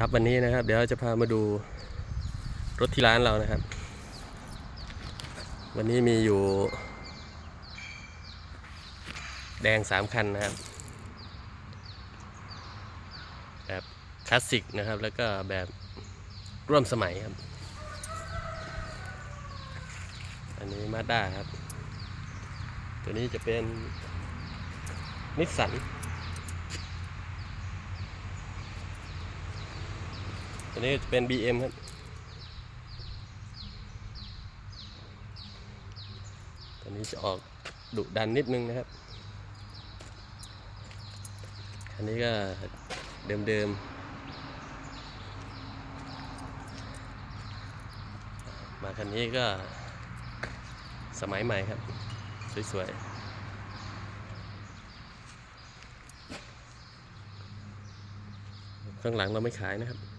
ครับวันนี้นะครับ เดี๋ยวจะพามาดูรถที่ร้านเรานะครับ วันนี้มีอยู่ แดงสามคันนะครับ แบบคลาสสิกนะครับ แล้วก็แบบร่วมสมัยครับ อันนี้มาด้าครับ ตัวนี้จะเป็นนิสสัน ตัวนี้จะเป็น BM ครับ ตัวนี้จะออกดุดันนิดนึงนะครับ คันนี้ก็เดิมๆ มาคันนี้ก็สมัยใหม่ครับ สวยๆข้างหลังเราไม่ขายนะครับ